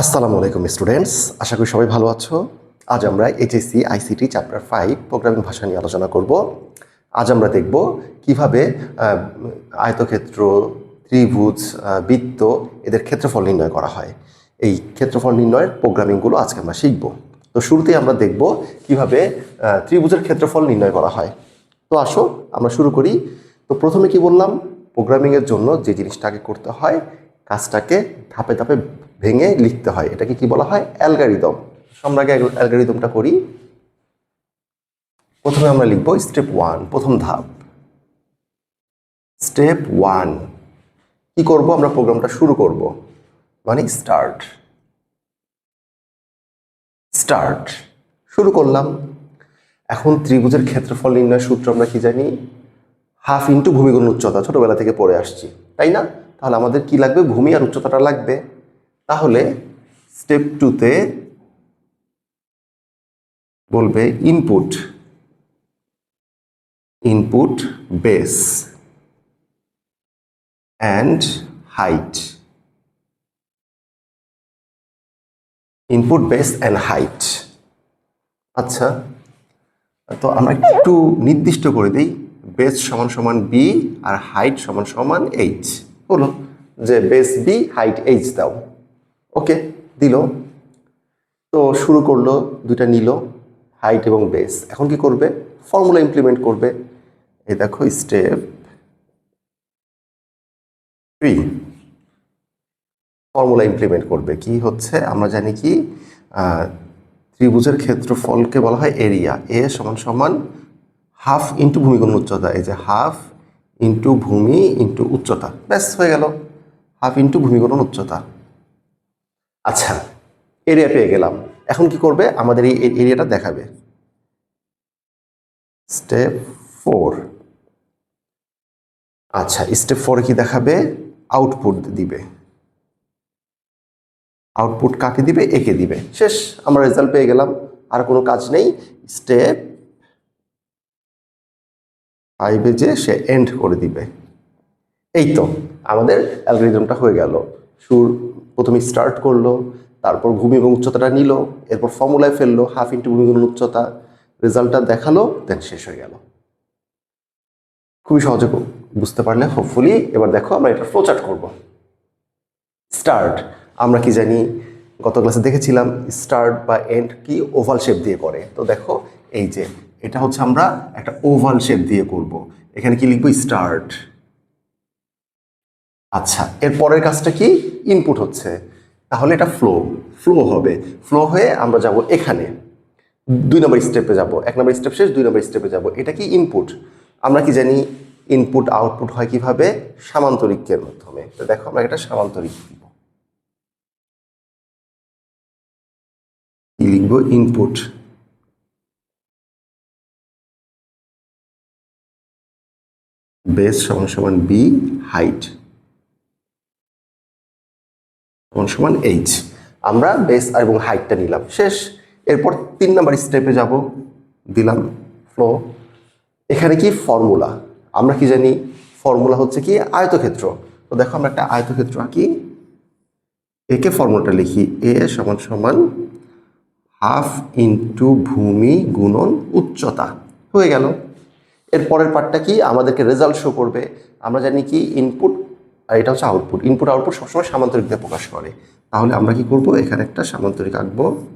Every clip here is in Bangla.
আসসালামু আলাইকুম স্টুডেন্টস আশা করি সবাই ভালো আছো। আজ আমরা HSC ICT chapter five programming ভাষা নিয়ে আলোচনা করব। আজ আমরা দেখব কীভাবে আয়তক্ষেত্র, ত্রিভুজ বৃত্ত এদের ক্ষেত্রফল নির্ণয় করা হয়। এই ক্ষেত্রফল নির্ণয়ের প্রোগ্রামিংগুলো আজকে আমরা শিখব। তো শুরুতেই আমরা দেখব কীভাবে ত্রিভুজের ক্ষেত্রফল নির্ণয় করা হয়। তো আসো, আমরা শুরু করি। তো প্রথমে কি বললাম? প্রোগ্রামিংয়ের জন্য যে জিনিসটাকে করতে হয়, কাজটাকে ধাপে ধাপে ভেঙে লিখতে হয়। এটাকে কি বলা হয়? অ্যালগারিদম। আমরা আগে অ্যালগারিদমটা করি। প্রথমে আমরা লিখব স্টেপ ওয়ান, প্রথম ধাপ। Step one. কি করব? আমরা প্রোগ্রামটা শুরু করব। মানে স্টার্ট। স্টার্ট। শুরু করলাম। এখন ত্রিভুজের ক্ষেত্রফল নির্ণয় সূত্র আমরা কি জানি? হাফ ইন্টু ভূমিগুণ উচ্চতা। ছোটবেলা থেকে পড়ে আসছি। তাই না? তাহলে আমাদের কি লাগবে? ভূমি আর উচ্চতাটা লাগবে। তাহলে স্টেপ টুতে বলবে input input base and height input base and height আচ্ছা তো আমরা একটু নির্দিষ্ট করে দিই বেস সমান সমান বি আর হাইট সমান সমান এইচ হলো যে বেস বি হাইট এইচ দাও। ওকে, দিল। তো শুরু করল, দুইটা নিল হাইট এবং বেস এখন কি করবে? ফর্মুলা ইমপ্লিমেন্ট করবে। এই দেখো স্টেপ থ্রি ফর্মুলা ইমপ্লিমেন্ট করবে। কি হচ্ছে? আমরা জানি কি? ত্রিভুজের ক্ষেত্রফলকে বলা হয় এরিয়া এ সমান সমান হাফ ইন্টু ভূমিগুণ উচ্চতা। এই যে হাফ ইন্টু ভূমি ইন্টু উচ্চতা। ব্যাস, হয়ে গেল। হাফ ইন্টু ভূমিগুণ উচ্চতা। আচ্ছা এরিয়া পেয়ে গেলাম। এখন কি করবে? আমাদের এই এরিয়াটা দেখাবে। স্টেপ ফোর আচ্ছা স্টেপ ফোরে কি দেখাবে? আউটপুট দিবে। আউটপুট কাকে দিবে? একে দিবে। শেষ, আমরা রেজাল্ট পেয়ে গেলাম। আর কোনো কাজ নেই। স্টেপ ফাইভে যে সে এন্ড করে দিবে। এই তো, আমাদের অ্যালগোরিদমটা হয়ে গেল। সুর প্রথমে স্টার্ট করল, তারপর ভূমি এবং উচ্চতাটা নিল, এরপর ফর্মুলায় ফেলল হাফ ইন্টু ভূমি উচ্চতা রেজাল্টটা দেখাল দেন শেষ হয়ে গেল। খুবই সহজে বুঝতে পারলে হোপফুলি এবার দেখো আমরা এটা ফ্লোচার্ট করব। স্টার্ট আমরা কি জানি, গত ক্লাসে দেখেছিলাম স্টার্ট বা এন্ড কি ওভাল শেপ দিয়ে করে। তো দেখো, এই যে, এটা হচ্ছে আমরা একটা ওভাল শেপ দিয়ে করব। এখানে কি লিখব? স্টার্ট আচ্ছা এর পরের কাজটা কি? ইনপুট হচ্ছে। তাহলে এটা ফ্লো ফ্লো হবে। ফ্লো হয়ে আমরা যাব এখানে। দুই নম্বর স্টেপে যাব। এক নম্বর স্টেপ শেষ, দুই নম্বর স্টেপে যাব। এটা কি ইনপুট আমরা কি জানি ইনপুট আউটপুট হয় কীভাবে? সামান্তরিকের মাধ্যমে। তো দেখো, আমরা এটা সামান্তরিক দিব। লিখব? ইনপুট বেস সমান সমান বি হাইট সমান সমান এইচ আমরা বেস এবং হাইটটা নিলাম। শেষ। এরপর তিন নাম্বার স্টেপে যাব। দিলাম ফ্লো এখানে কি ফর্মুলা আমরা কি জানি? ফর্মুলা হচ্ছে কি? আয়তক্ষেত্র। তো দেখো আমরা একটা আয়তক্ষেত্র আঁকি। একে ফর্মুলাটা লিখি। এ সমান সমান হাফ ইন্টু ভূমি গুণন উচ্চতা। হয়ে গেল। এর পরের পার্টটা কি? আমাদেরকে রেজাল্ট শো করবে। আমরা জানি কি? ইনপুট আর এটা হচ্ছে আউটপুট ইনপুট আউটপুট সবসময় সামান্তরিক দিয়ে প্রকাশ করে। তাহলে আমরা কি করব? এখানে একটা সামান্তরিক আঁকবো।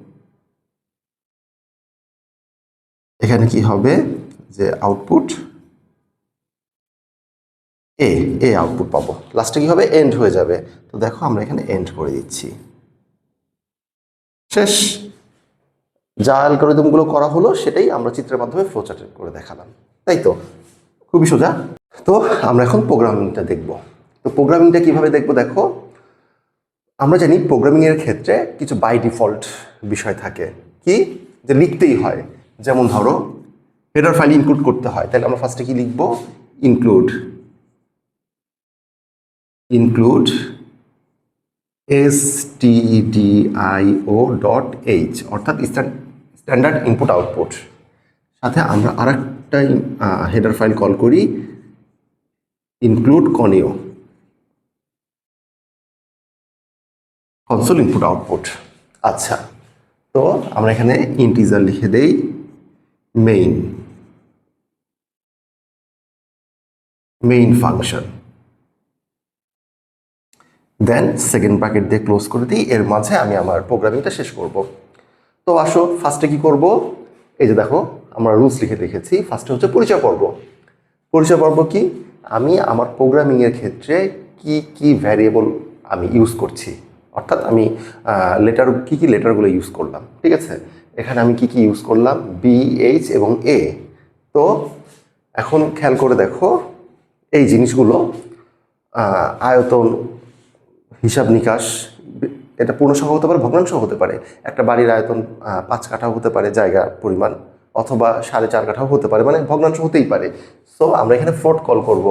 এখানে কি হবে? যে আউটপুট এ এ আউটপুট পাবো। লাস্টে কি হবে? এন্ড হয়ে যাবে। তো দেখো, আমরা এখানে এন্ড করে দিচ্ছি। শেষ। যা অ্যালগোরিদমগুলো করা হলো, সেটাই আমরা চিত্রের মাধ্যমে ফ্লোচার্ট করে দেখালাম। তাই তো? খুবই সোজা। তো আমরা এখন প্রোগ্রামিংটা দেখব। তো প্রোগ্রামিংটা কীভাবে দেখব দেখো? আমরা জানি প্রোগ্রামিংয়ের ক্ষেত্রে কিছু বাই ডিফল্ট বিষয় থাকে। কি? যে লিখতেই হয়। যেমন ধরো হেডার ফাইল ইনক্লুড করতে হয়। তাহলে আমরা ফার্স্টে কি লিখব? Include include stdio dot H অর্থাৎ স্ট্যান্ডার্ড ইনপুট আউটপুট সাথে আমরা আর একটা হেডার ফাইল কল করি include conio console input output আচ্ছা তো আমরা এখানে ইন্টিজার লিখে দেই main main function then second bracket দিয়ে ক্লোজ করে দিই, এর মাঝে আমি আমার প্রোগ্রামিংটা শেষ করব। তো আসো ফার্স্টে কি করব? এই যে দেখো, আমরা রুলস লিখে রেখেছি ফার্স্টে হচ্ছে পরিচয় পর্ব। পরিচয় পর্ব কি? আমি আমার প্রোগ্রামিংয়ের ক্ষেত্রে কি কি ভ্যারিয়েবল আমি ইউজ করছি? অর্থাৎ আমি লেটার কি কি লেটারগুলো ইউজ করলাম, ঠিক আছে? এখানে আমি কি কি ইউজ করলাম? বি এইচ এবং এ তো এখন খেয়াল করে দেখো, এই জিনিসগুলো আয়তন, হিসাব নিকাশ, এটা পূর্ণসংখ্যা হতে পারে ভগ্নাংশ হতে পারে। একটা বাড়ির আয়তন পাঁচ কাঠাও হতে পারে, জায়গা, পরিমাণ, অথবা সাড়ে চার কাঠাও হতে পারে মানে ভগ্নাংশ হতেই পারে। সো আমরা এখানে ফ্লোট কল করব।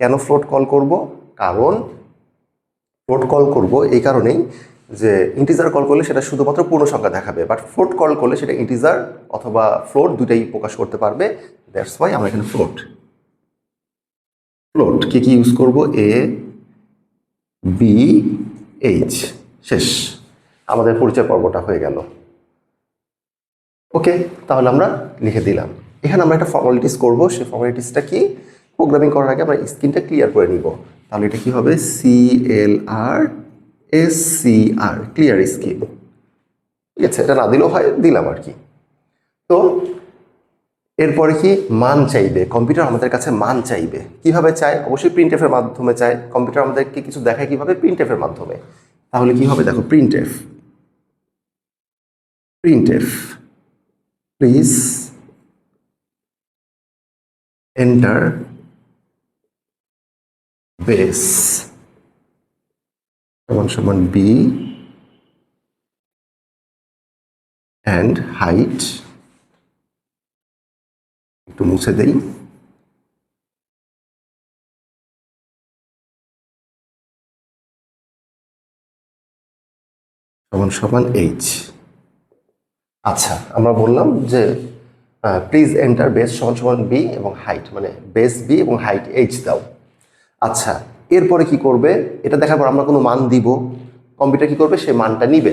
কেন ফ্লোট কল করব? কারণ ফ্লোট কল করব এই কারণেই যে ইন্টিজার কল করলে সেটা শুধুমাত্র পূর্ণ সংখ্যা দেখাবে। বাট ফ্লোট কল করলে সেটা ইন্টিজার অথবা ফ্লোট দুটাই প্রকাশ করতে পারবে। দ্যাটস ওয়াই আমরা এখানে ফ্লোট ফ্লোট কি কি ইউজ করব? এ বি এইচ শেষ। আমাদের পরিচয় পর্বটা হয়ে গেল। ওকে তাহলে আমরা লিখে দিলাম। এখানে আমরা একটা ফর্মালিটিস করব। সেই ফর্মালিটিসটা কি? প্রোগ্রামিং করার আগে আমরা স্ক্রিনটা ক্লিয়ার করে নিব। তাহলে এটা কি হবে? C L R S C R clear screen ঠিক আছে, এটা না দিলেও হয়, দিলাম আর কি। তো এরপরে কি? মান চাইবে। কম্পিউটার আমাদের কাছে মান চাইবে। কীভাবে চায়? অবশ্যই প্রিন্ট এফের মাধ্যমে চায়। কম্পিউটার আমাদেরকে কিছু দেখায় কীভাবে? প্রিন্ট এফের মাধ্যমে। তাহলে কি হবে? দেখো print F print F please enter base. সমান সমান বি অ্যান্ড হাইট একটু মুছে দেই। সমান সমান এইচ আচ্ছা আমরা বললাম যে প্লিজ এন্টার বেস সমান সমান বি এবং হাইট মানে বেস বি এবং হাইট এইচ দাও। আচ্ছা এরপরে কি করবে? এটা দেখার পর আমরা কোনো মান দিব। কম্পিউটার কি করবে? সে মানটা নিবে।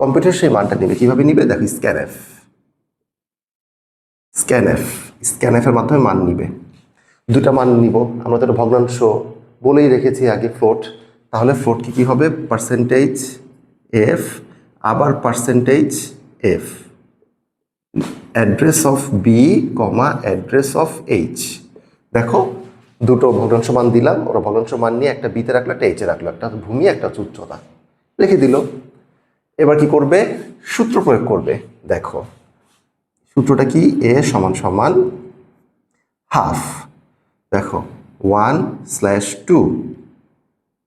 কম্পিউটার সেই মানটা নিবে। কীভাবে নিবে? দেখো স্ক্যানএফ স্ক্যানএফ স্ক্যানএফের মাধ্যমে মান নিবে। দুটা মান নিব। আমরা তো ভগ্নাংশ বলেই রেখেছি আগে ফ্লোট তাহলে ফ্লোট কি কি হবে? পার্সেন্টেজ এফ আবার percentage F address of B comma address of H দেখো দুটো ভগ্নাংশ মান দিলাম, ওরা ভগ্নাংশ মান নিয়ে একটা বিতে রাখল, একটা এইচে রাখল, একটা ভূমি, একটা উচ্চতা। লিখে দিল। এবার কি করবে? সূত্র প্রয়োগ করবে। দেখো, সূত্রটা কি? এ সমান সমান হাফ। দেখো, ওয়ান স্ল্যাশ টু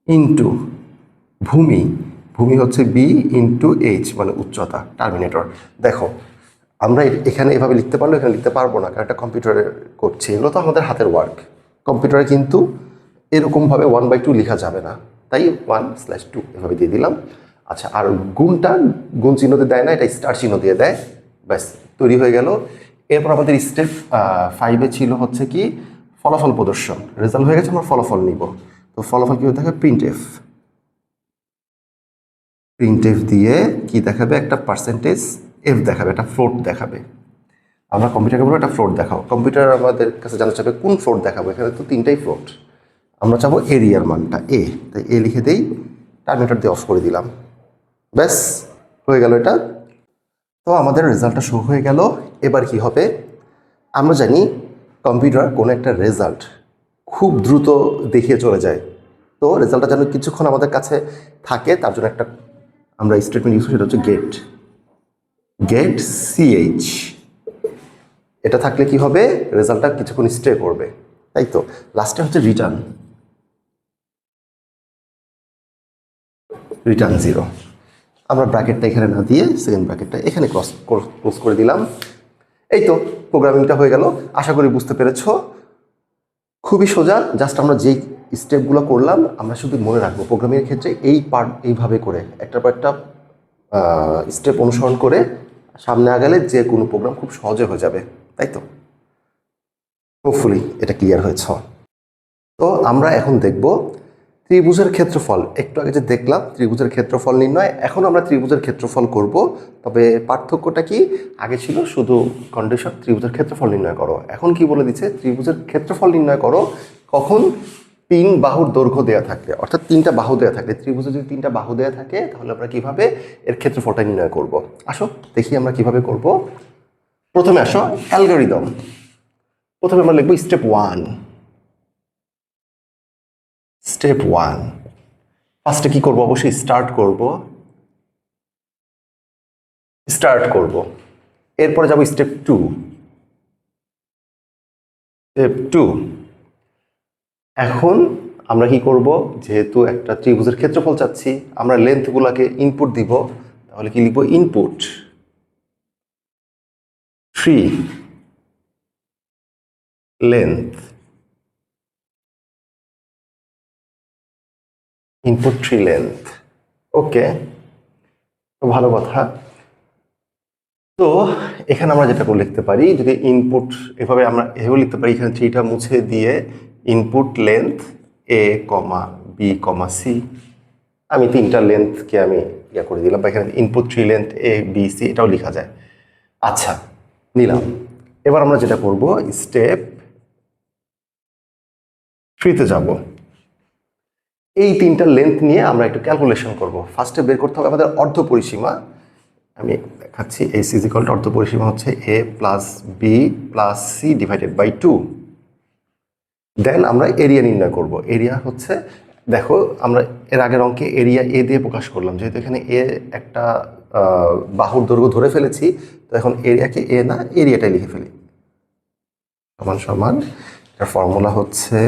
ইন্টু ভূমি। ভূমি হচ্ছে বি ইন্টু এইচ মানে উচ্চতা, টার্মিনেটর। দেখো, আমরা এখানে এভাবে লিখতে পারলেও এখানে লিখতে পারব না, কারণ এটা কম্পিউটারে করছি। এগুলো তো আমাদের হাতের ওয়ার্ক কম্পিউটারে কিন্তু এরকমভাবে ওয়ান বাই টু লেখা যাবে না। তাই ওয়ান স্ল্যাশ টু এভাবে দিয়ে দিলাম। আচ্ছা আর গুণটা গুণ চিহ্ন দিয়ে না, এটা স্টার চিহ্ন দিয়ে দেয়। ব্যাস, তৈরি হয়ে গেল। এরপর আমাদের স্টেপ ফাইভে ছিল হচ্ছে কি, ফলাফল প্রদর্শন। রেজাল্ট হয়ে গেছে, আমরা ফলাফল নিব। তো ফলাফল কী হতে থাকে? প্রিন্ট এফ প্রিন্ট এফ দিয়ে কি দেখাবে? একটা পার্সেন্টেজ এফ দেখাবে, একটা ফ্লোট দেখাবে। আমরা কম্পিউটারকে বলব একটা ফ্লোট দেখাও কম্পিউটার আমাদের কাছে জানতে চাবে কোন ফ্লোট দেখাবো? এখানে তো তিনটাই ফ্লোট আমরা চাবো এরিয়ার মানটা এ তাই এ লিখে দেই টার্মিনেটর দিয়ে অফ করে দিলাম। ব্যাস, হয়ে গেল এটা। তো আমাদের রেজাল্টটা শো হয়ে গেল। এবার কি হবে? আমরা জানি কম্পিউটার কোনো একটা রেজাল্ট খুব দ্রুত দেখিয়ে চলে যায়। তো রেজাল্টটা যেন কিছুক্ষণ আমাদের কাছে থাকে, তার জন্য একটা আমরা স্টেটমেন্ট ইউজ করি, সেটা হচ্ছে গেট গেট সিএইচ এটা থাকলে কি হবে? রেজাল্টটা কিছুক্ষণ স্টে করবে। তাই তো? লাস্টে হচ্ছে রিটার্ন রিটার্ন জিরো আমরা ব্র্যাকেটটা এখানে না দিয়ে সেকেন্ড ব্র্যাকেটটা এখানে ক্রস ক্লোজ করে দিলাম। এই তো প্রোগ্রামিংটা হয়ে গেল। আশা করি বুঝতে পেরেছ। খুবই সোজা জাস্ট আমরা যেই স্টেপগুলো করলাম, আমরা শুধু মনে রাখব প্রোগ্রামিংয়ের ক্ষেত্রে এই পার্ট এইভাবে করে, একটার পর একটা স্টেপ অনুসরণ করে সামনে আগালে যে কোনো প্রোগ্রাম খুব সহজে হয়ে যাবে। তাই তো? হোপফুলি এটা ক্লিয়ার হয়েছে। তো আমরা এখন দেখব ত্রিভুজের ক্ষেত্রফল। একটু আগে যে দেখলাম, ত্রিভুজের ক্ষেত্রফল নির্ণয়। এখন আমরা ত্রিভুজের ক্ষেত্রফল করব। তবে পার্থক্যটা কি? আগে ছিল শুধু কন্ডিশন ত্রিভুজের ক্ষেত্রফল নির্ণয় করো। এখন কি বলে দিচ্ছে? ত্রিভুজের ক্ষেত্রফল নির্ণয় করো। কখন? তিন বাহুর দৈর্ঘ্য দেওয়া থাকলে। অর্থাৎ তিনটা বাহু দেওয়া থাকলে। ত্রিভুজে যদি তিনটা বাহু দেওয়া থাকে, তাহলে আমরা কীভাবে এর ক্ষেত্রফলটা নির্ণয় করব? আসো, দেখি আমরা কীভাবে করব। প্রথমে আসো অ্যালগোরিদম প্রথমে আমরা লিখব স্টেপ ওয়ান স্টেপ ওয়ান ফার্স্টে কি করব? অবশ্যই স্টার্ট করব। স্টার্ট করব। এরপরে যাব স্টেপ টু স্টেপ টু এখন আমরা কি করব? যেহেতু একটা ত্রিভুজের ক্ষেত্রফল চাচ্ছি, আমরা লেন্থগুলোকে ইনপুট দিব, তাহলে কি লিখব? Input three length input three length okay তো ভালো কথা। তো এখানে আমরা যেটা করে লিখতে পারি, যদি ইনপুট এভাবে আমরা এভাবে লিখতে পারি, এখানে থ্রিটা মুছে দিয়ে input length A comma B comma C আমি তিনটা লেন্থকে আমি ইয়া করে দিলাম, বা এখানে input three length A B C এটাও লেখা যায়। আচ্ছা নিলাম। এবার আমরা যেটা করব স্টেপ থ্রিতে যাব। এই তিনটা লেন্থ নিয়ে আমরা একটু ক্যালকুলেশন করব। ফার্স্টে বের করতে হবে আমাদের অর্ধ পরিসীমা। আমি দেখাচ্ছি এই সিজিকল অর্ধ পরিসীমা হচ্ছে A plus B plus C divided by two then আমরা এরিয়া নির্ণয় করব। এরিয়া হচ্ছে, দেখো, আমরা এর আগের অঙ্কে এরিয়া এ দিয়ে প্রকাশ করলাম। যেহেতু এখানে এ একটা বাহুর দৈর্ঘ্য ধরে ফেলেছি। তো এখন এরিয়াকে এ না, এরিয়াটাই লিখে ফেলি। সমান সমান, এটার ফর্মুলা হচ্ছে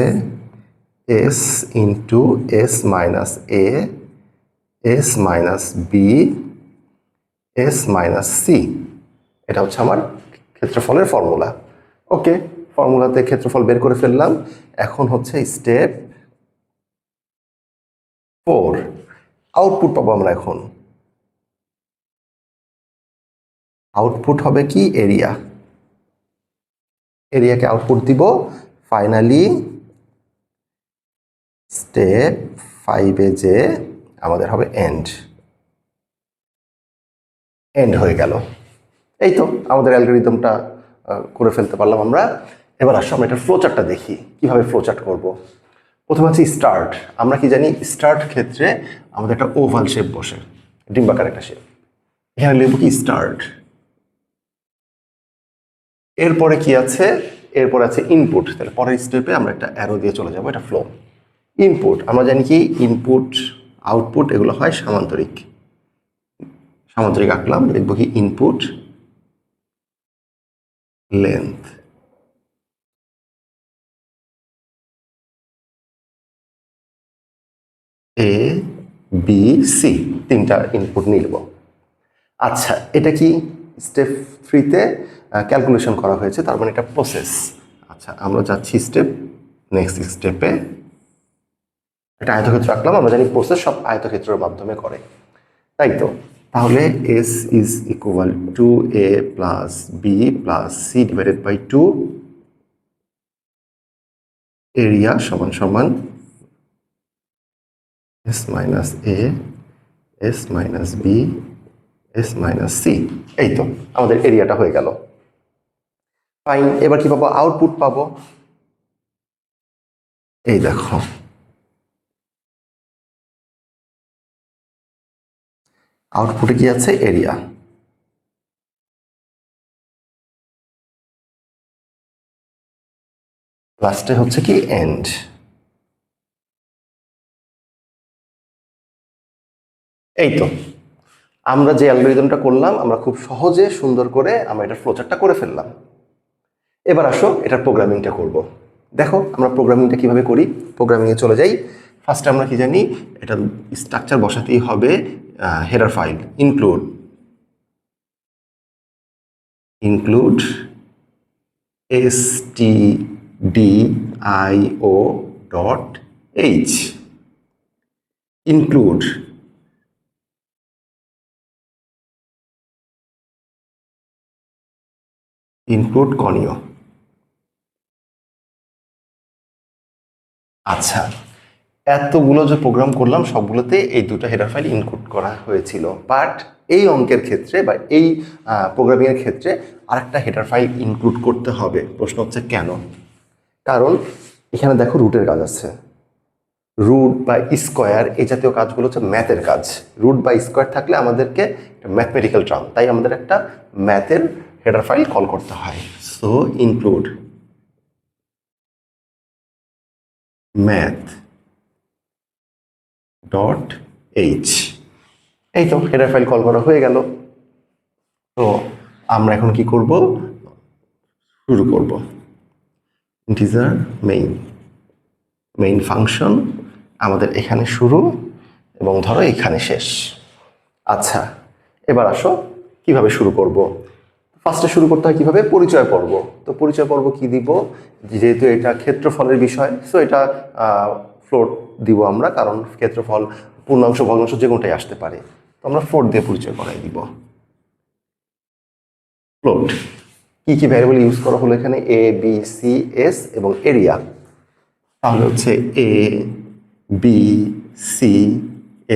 S into S minus A S minus B S minus C এটা হচ্ছে আমার ক্ষেত্রফলের ফর্মুলা ওকে ফর্মুলাতে ক্ষেত্রফল বের করে ফেললাম। এখন হচ্ছে স্টেপ ফোর আউটপুট পাবো আমরা এখন। আউটপুট হবে কি? এরিয়া এরিয়াকে আউটপুট দিব? ফাইনালি স্টেপ ফাইভে যে আমাদের হবে এন্ড এন্ড হয়ে গেল। এই তো আমাদের অ্যালগোরিদমটা করে ফেলতে পারলাম আমরা। এবার আসো আমরা এটা ফ্লোচার্টটা দেখি। কীভাবে ফ্লোচার্ট করব? প্রথমে আছে স্টার্ট আমরা কি জানি? স্টার্ট ক্ষেত্রে আমাদের একটা ওভাল শেপ বসে। ডিম্বাকার একটা শেপ এখানে লিখব কি? স্টার্ট এরপরে কি আছে? এরপরে আছে ইনপুট তাহলে পরের স্টেপে আমরা একটা অ্যারো দিয়ে চলে যাব, এটা ফ্লো ইনপুট আমরা জানি কি? ইনপুট আউটপুট এগুলো হয় সামান্তরিক। সামান্তরিক আঁকলাম লিখব কি? Input length A B C তিনটা ইনপুট নিলব আচ্ছা এটা কি? স্টেপ থ্রিতে ক্যালকুলেশন করা হয়েছে, তার মানে এটা প্রসেস আচ্ছা আমরা যাচ্ছি স্টেপ নেক্সট স্টেপে একটা আয়তক্ষেত্র আঁকলাম, আমরা জানি প্রসেস সব আয়তক্ষেত্রের মাধ্যমে করে। তাই তো? তাহলে S is equal to A plus B plus C divided by two area সমান সমান S minus A S minus B S minus C এই তো, আমাদের এরিয়াটা হয়ে গেল। ফাইন এবার কি পাবো? আউটপুট পাবো। এই দেখো। আউটপুটে কি আছে? এরিয়া লাস্টে হচ্ছে কি? এন্ড এই তো। আমরা যে অ্যালগোরিদমটা করলাম, আমরা খুব সহজে সুন্দর করে আমরা এটা ফ্লোচারটা করে ফেললাম। এবার আসো, এটার প্রোগ্রামিংটা করব। দেখো, আমরা প্রোগ্রামিংটা কীভাবে করি? প্রোগ্রামিংয়ে চলে যাই। ফার্স্টে আমরা কি জানি, এটা স্ট্রাকচার বসাতেই হবে header file include include S T D I O dot H include include কনীয় আচ্ছা এতগুলো যে প্রোগ্রাম করলাম, সবগুলোতে এই দুটো হেডার ফাইল ইনক্লুড করা হয়েছিল। বাট এই অঙ্কের ক্ষেত্রে বা এই প্রোগ্রামিংয়ের ক্ষেত্রে আরেকটা হেডার ফাইল ইনক্লুড করতে হবে। প্রশ্ন হচ্ছে কেন? কারণ এখানে দেখো রুটের কাজ আছে। রুট বা স্কোয়ার এই জাতীয় কাজগুলো হচ্ছে ম্যাথের কাজ। রুট বা স্কোয়ার থাকলে আমাদেরকে ম্যাথমেটিক্যাল টার্ম তাই আমাদের একটা ম্যাথের হেডার ফাইল কল করতে হয়। So include math dot H এই তো হেডার ফাইল কল করা হয়ে গেল। তো আমরা এখন কি করব? শুরু করব। ইন্টিজার মেইন মেইন ফাংশন আমাদের এখানে শুরু এবং ধরো এখানে শেষ। আচ্ছা এবার আসো, কীভাবে শুরু করব? ফার্স্টে শুরু করতে হয় কীভাবে? পরিচয় পর্ব। তো পরিচয় পর্ব কি দিব? যেহেতু এটা ক্ষেত্রফলের বিষয় সো এটা ফ্লোট দিব আমরা, কারণ ক্ষেত্রফল, পূর্ণাংশ, ভগ্নাংশ যে কোনটাই আসতে পারে। তো আমরা ফ্লোট দিয়ে পরিচয় করাই দিব। ফ্লোট কি কি ভ্যারিয়েবল ইউজ করা হলো এখানে? এ বি সি এস এবং এরিয়া তাহলে হচ্ছে এ বি সি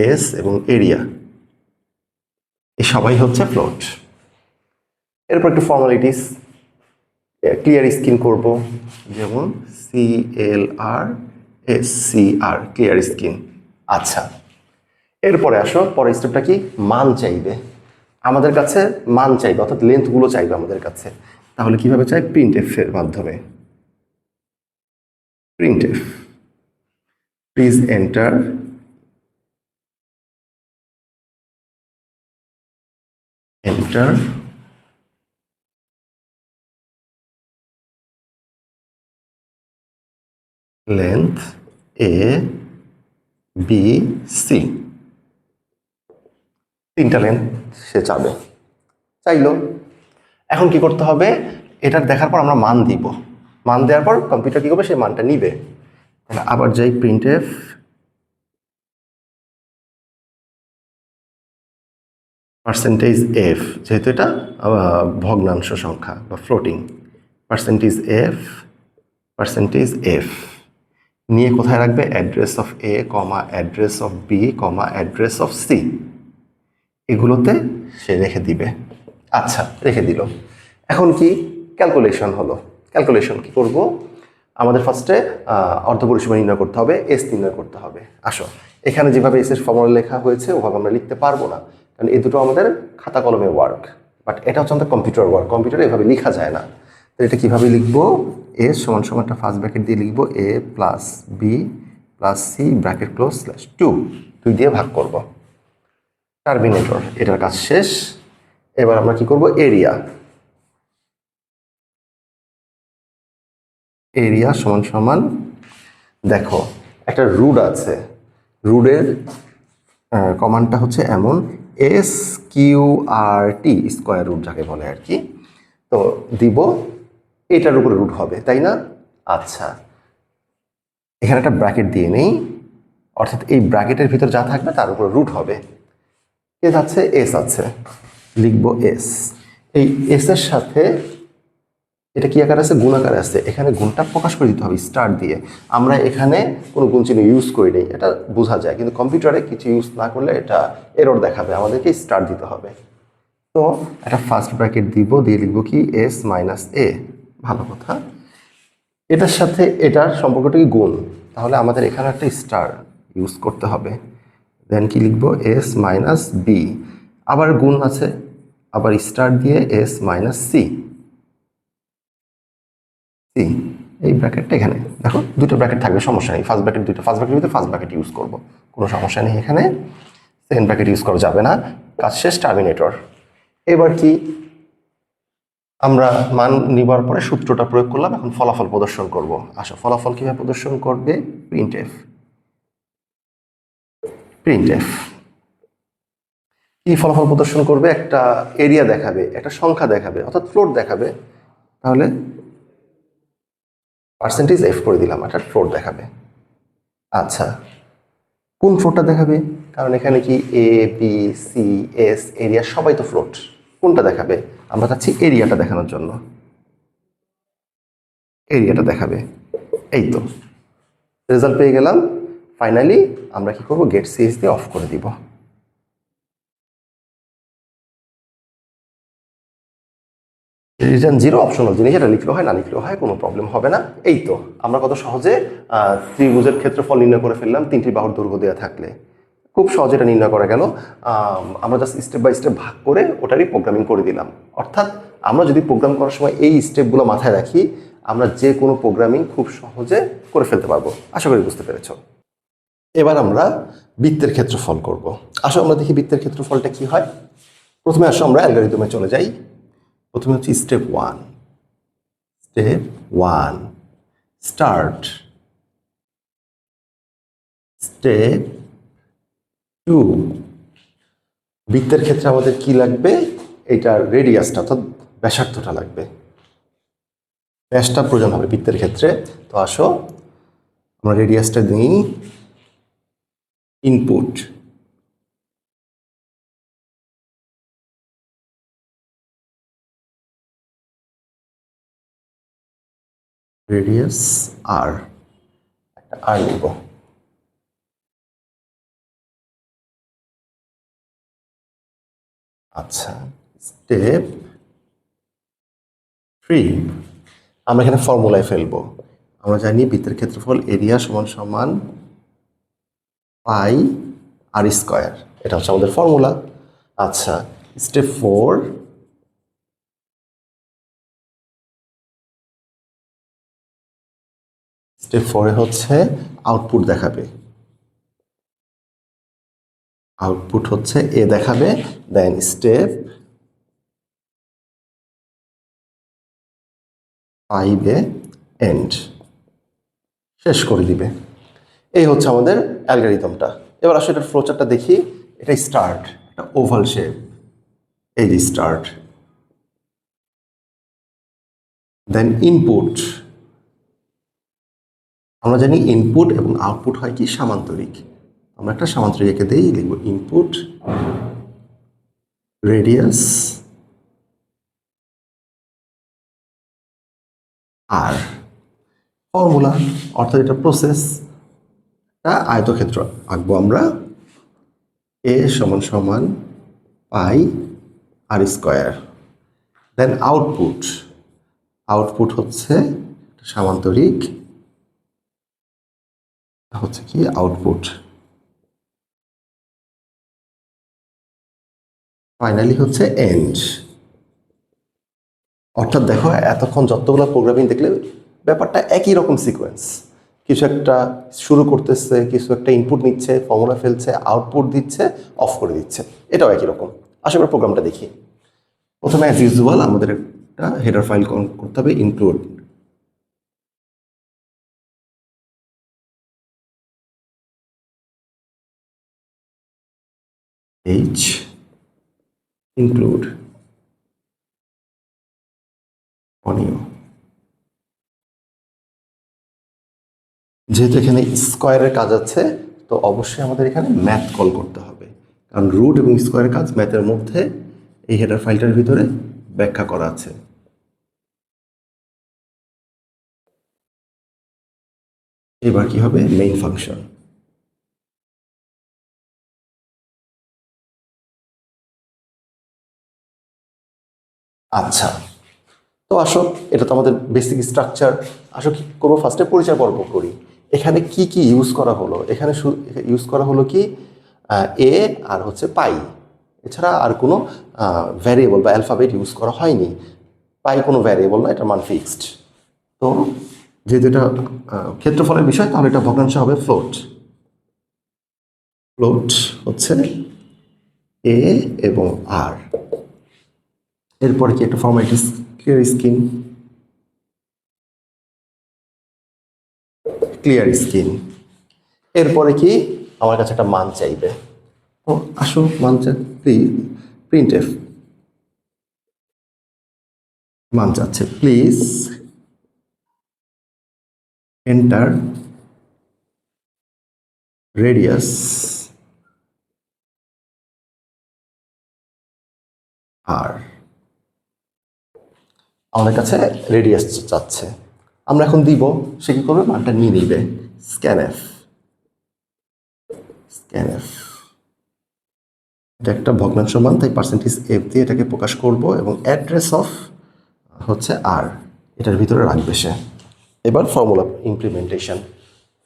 এস এবং এরিয়া এই সবাই হচ্ছে ফ্লোট এরপর একটু ফর্মালিটিস ক্লিয়ার স্কিন করব, যেমন C L R S C R clear screen আচ্ছা এরপরে আসো, পরের স্টেপটা কি? মান চাইবে। আমাদের কাছে মান চাইবে, অর্থাৎ লেন্থগুলো চাইবে আমাদের কাছে। তাহলে কীভাবে চাই? প্রিন্ট এফ এর মাধ্যমে। printf please enter enter length a, b, c তিনটা লেন্থ সে চাবে। চাইলো। এখন কি করতে হবে? এটার দেখার পর আমরা মান দিব। মান দেওয়ার পর কম্পিউটার কী করবে? সেই মানটা নিবে। আবার যাই প্রিন্ট এফ পার্সেন্টেজ এফ যেহেতু এটা ভগ্নাংশ সংখ্যা বা floating percentage F percentage F নিয়ে কোথায় রাখবে? Address of A comma address of B comma address of C এগুলোতে সে রেখে দিবে। আচ্ছা রেখে দিল। এখন কি? ক্যালকুলেশন হলো। ক্যালকুলেশন কি করব? আমাদের ফার্স্টে অর্ধ পরিসীমা নির্ণয় করতে হবে এস নির্ণয় করতে হবে। আসো। এখানে যেভাবে এস এর ফর্মুলা লেখা হয়েছে, ওভাবে আমরা লিখতে পারব না। কারণ এই দুটো আমাদের খাতা কলমে ওয়ার্ক বাট এটা হচ্ছে আমাদের কম্পিউটার ওয়ার্ক কম্পিউটারে এভাবে লেখা যায় না। এটা কীভাবে লিখব? এ সমান সমান একটা ফার্স্ট ব্র্যাকেট দিয়ে লিখব, A plus B plus C bracket close slash two দুই দিয়ে ভাগ করব। টার্মিনেটর এটার কাজ শেষ। এবার আমরা কি করব? এরিয়া এরিয়া সমান সমান, দেখো, একটা রুড আছে। রুডের কমান্ডটা হচ্ছে এমন S Q R T square root যাকে বলে আর কি। তো দিব এটার উপরে রুট হবে, তাই না? আচ্ছা। এখানে একটা ব্র্যাকেট দিয়ে নেই, অর্থাৎ এই ব্র্যাকেটের ভিতর যা থাকবে তার উপরে রুট হবে। এস আছে এস আছে লিখব এস। এই এস এর সাথে এটা কি আকার আছে? গুণ আকার আছে। এখানে গুণটা প্রকাশ করে দিতে হবে, স্টার দিয়ে। আমরা এখানে কোনো গুণ চিহ্ন ইউজ করি নেই, এটা বোঝা যায়। কিন্তু কম্পিউটারে কিছু ইউজ না করলে এটা এরর দেখাবে, আমাদেরকে স্টার দিতে হবে। তো একটা ফার্স্ট ব্র্যাকেট দিব, দিয়ে লিখব কি? S minus A. ভালো কথা। এটার সাথে এটার সম্পর্কটা কি গুণ? তাহলে আমাদের এখানে একটা স্টার ইউজ করতে হবে। দেন কি লিখব? এস মাইনাস বি আবার গুণ আছে। আবার স্টার দিয়ে এস মাইনাস সি সি এই ব্র্যাকেটটা এখানে। দেখো, দুটো ব্র্যাকেট থাকবে, সমস্যা নেই। ফার্স্ট ব্র্যাকেট দুটো first bracket first bracket use করব। কোনো সমস্যা নেই এখানে। সেকেন্ড ব্র্যাকেট ইউজ করা যাবে না। কাজ শেষ টার্মিনেটর এবার কি? আমরা মান নিবার পরে সূত্রটা প্রয়োগ করলাম, এখন ফলাফল প্রদর্শন করব। আসো, ফলাফল কীভাবে প্রদর্শন করবে? প্রিন্ট এফ প্রিন্ট এফ কি ফলাফল প্রদর্শন করবে? একটা এরিয়া দেখাবে, একটা সংখ্যা দেখাবে, অর্থাৎ ফ্লোর দেখাবে। তাহলে পার্সেন্টেজ এফ করে দিলাম, একটা ফ্লোর দেখাবে। আচ্ছা কোন ফ্লোরটা দেখাবে? কারণ এখানে কি A B C S area সবাই তো ফ্লোট কোনটা দেখাবে? আমরা চাচ্ছি এরিয়াটা দেখানোর জন্য। এরিয়াটা দেখাবে। এই তো। রেজাল্ট পেয়ে গেলাম। ফাইনালি আমরা কি করব? গেট সিএস দিয়ে অফ করে দিব। রিজন জিরো অপশনাল জিনিস, এটা লিখলেও হয়, না লিখলেও হয়, কোনো প্রবলেম হবে না। এই তো। আমরা কত সহজে ত্রিভুজের ক্ষেত্রফল নির্ণয় করে ফেললাম তিনটি বাহুর দৈর্ঘ্য দেওয়া থাকলে। খুব সহজে এটা নির্ণয় করা গেল আমরা জাস্ট স্টেপ বাই স্টেপ ভাগ করে ওটারই প্রোগ্রামিং করে দিলাম। অর্থাৎ আমরা যদি প্রোগ্রাম করার সময় এই স্টেপগুলো মাথায় রাখি, আমরা যে কোনো প্রোগ্রামিং খুব সহজে করে ফেলতে পারব। আশা করি বুঝতে পেরেছ। এবার আমরা বৃত্তের ক্ষেত্রফল করব। আসো, আমরা দেখি বৃত্তের ক্ষেত্রফলটা কি হয়। প্রথমে আসো, আমরা অ্যালগোরিদমে চলে যাই। প্রথমে হচ্ছে step one step one start step two বৃত্তের ক্ষেত্রে আমাদের কি লাগবে? এটার রেডিয়াসটা অর্থাৎ ব্যাসার্ধটা লাগবে। ব্যাসটা প্রয়োজন হবে বৃত্তের ক্ষেত্রে। তো আসো, আমরা রেডিয়াসটা দিই ইনপুট রেডিয়াস আর একটা আর নিব আচ্ছা স্টেপ থ্রি আমরা এখানে ফর্মুলায় ফেলব। আমরা জানি বৃত্তের ক্ষেত্রফল এরিয়া সমান সমান পাই আর স্কোয়ার এটা হচ্ছে আমাদের ফর্মুলা আচ্ছা স্টেপ ফোর স্টেপ ফোরে হচ্ছে আউটপুট দেখাবে। আউটপুট হচ্ছে এ দেখাবে, দেন স্টেপ ফাইভে এন্ড শেষ করে দিবে। এই হচ্ছে আমাদের অ্যালগারিদমটা। এবার আসলে এটার ফ্লোচারটা দেখি। এটা স্টার্ট এটা ওভাল শেপ এই যে স্টার্ট দেন ইনপুট আমরা জানি ইনপুট এবং আউটপুট হয় কি? সামান্তরিক। আমরা একটা সামান্তরিক এঁকে দিই, লিখব ইনপুট রেডিয়াস আর ফর্মুলা অর্থাৎ এটা প্রসেস একটা আয়তক্ষেত্র আঁকবো আমরা এ সমান সমান pi r square then output output হচ্ছে সামান্তরিক, হচ্ছে কি আউটপুট ফাইনালি হচ্ছে এন্ড অর্থাৎ দেখো, এতক্ষণ যতগুলো প্রোগ্রামিং দেখলে, ব্যাপারটা একই রকম সিকোয়েন্স কিছু একটা শুরু করতেছে, কিছু একটা ইনপুট নিচ্ছে ফর্মুলা ফেলছে আউটপুট দিচ্ছে অফ করে দিচ্ছে। এটাও একই রকম। আশা করি প্রোগ্রামটা দেখি। প্রথমে অ্যাজ ইউজুয়াল আমাদের একটা হেডার ফাইল করতে হবে ইনক্লুড H include অনিয় যেহেতু এখানে স্কোয়ারের কাজ আছে, তো অবশ্যই আমাদের এখানে ম্যাথ কল করতে হবে। কারণ রুট এবং স্কোয়ারের কাজ ম্যাথের মধ্যে এই হেডার ফাইলটার ভিতরে ব্যাখ্যা করা আছে। এবার কি হবে? মেইন ফাংশন আচ্ছা তো আসো, এটা তো আমাদের বেসিক স্ট্রাকচার আসো কি, করব ফার্স্টে পরিচয় পর্ব করি। এখানে কি কি ইউজ করা হলো? এখানে ইউজ করা হলো কি এ আর হচ্ছে পাই। এছাড়া আর কোনো ভ্যারিয়েবল বা অ্যালফাবেট ইউজ করা হয়নি। পাই কোনো ভ্যারিয়েবল না এটা মান ফিক্সড তো যেহেতু এটা ক্ষেত্রফলের বিষয়, তাহলে এটা ভগ্নাংশ হবে ফ্লোট ফ্লোট হচ্ছে এ এবং আর এরপরে কি একটা formalities clear screen clear screen এরপরে কি আমার কাছে একটা মান চাইবে? তো আসো, মান চাই প্রিন্ট এফ মান চাচ্ছে প্লিজ এন্টার রেডিয়াস আর আমাদের কাছে রেডিয়াস চাচ্ছে আমরা এখন দিব, সে কি করবে? মানটা নিয়ে নিবে। Scan F. স্ক্যানএফ এটা একটা ভগ্নাংশ মান, তাই পার্সেন্টেজ এফ দিয়ে এটাকে প্রকাশ করব এবং অ্যাড্রেস অফ হচ্ছে আর এটার ভিতরে রাখবে সে। এবার ফর্মুলা ইমপ্লিমেন্টেশন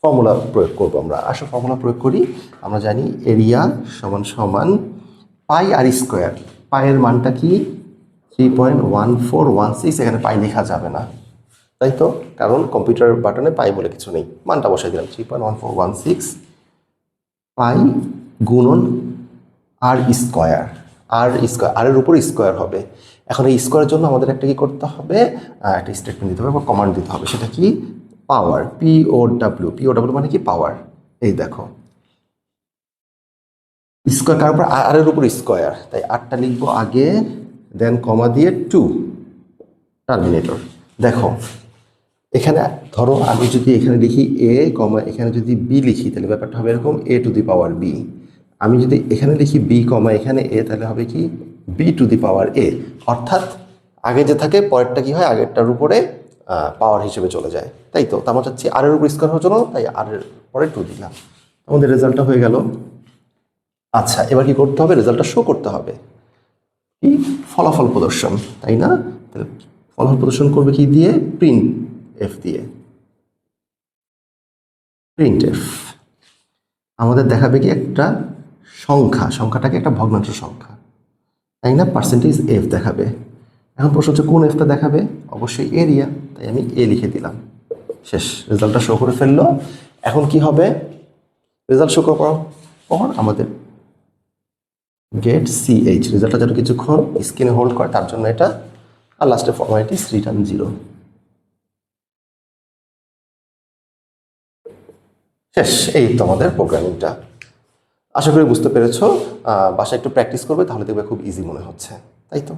ফর্মুলা প্রয়োগ করব আমরা। আসলে ফর্মুলা প্রয়োগ করি। আমরা জানি এরিয়া সমান সমান পাই আর স্কোয়ার পায়ের মানটা কি? Three point one four one six এখানে পাই লেখা যাবে না। তাই তো? কারণ কম্পিউটার বাটনে পাই বলে কিছু নেই। মানটা বসাই দিলাম। Three point one four one six pi গুণন আর স্কোয়ার আর স্কোয়ার আর এর উপর স্কোয়ার হবে। এখন এই স্কোয়ারের জন্য আমাদের একটা কি করতে হবে? একটা স্টেটমেন্ট দিতে হবে বা কমান্ড দিতে হবে। সেটা কি? Power P O W P O W মানে কি? পাওয়ার এই দেখো। স্কোয়ার কার উপর? আর এর উপর স্কোয়ার তাই আটটা লিখব আগে দেন কমা দিয়ে টু টার্মিনেটর দেখো, এখানে ধরো আমি যদি এখানে লিখি এ কমা এখানে যদি বি লিখি, তাহলে ব্যাপারটা হবে এরকম এ টু দি পাওয়ার বি আমি যদি এখানে লিখি বি কমা এখানে এ তাহলে হবে কি? বি টু দি পাওয়ার এ অর্থাৎ আগে যে থাকে, পরেরটা কি হয়? আগেরটার উপরে পাওয়ার হিসেবে চলে যায়। তাই তো? তা আমরা চাচ্ছি আর এর উপর স্কোয়ার হওয়ার জন্য, তাই আর এর পরে টু দিলাম। আমাদের রেজাল্টটা হয়ে গেল। আচ্ছা এবার কি করতে হবে? রেজাল্টটা শো করতে হবে। কি? ফলাফল প্রদর্শন, তাই না? ফলাফল প্রদর্শন করবে কি দিয়ে? প্রিন্ট এফ দিয়ে। প্রিন্ট এফ আমাদের দেখাবে কি একটা সংখ্যা, সংখ্যাটাকে একটা ভগ্নাংশ সংখ্যা, তাই না? পার্সেন্টেজ এফ দেখাবে। এখন প্রশ্ন হচ্ছে, কোন এফটা দেখাবে? অবশ্যই এরিয়া তাই আমি এ লিখে দিলাম। শেষ। রেজাল্টটা শো করে ফেলল। এখন কি হবে? রেজাল্ট শো করার পর আমাদের গেট সিএইচ রেজাল্টটা যেন কিছুক্ষণ স্ক্রিনে হোল্ড করে, তার জন্য এটা আর লাস্টে ফর্মালিটিস রিটার্ন জিরো শেষ, এই তো আমাদের প্রোগ্রামিংটা আশা করি বুঝতে পেরেছ বাসায় একটু প্র্যাকটিস করবে, তাহলে দেখবে খুব ইজি মনে হচ্ছে, তাই তো?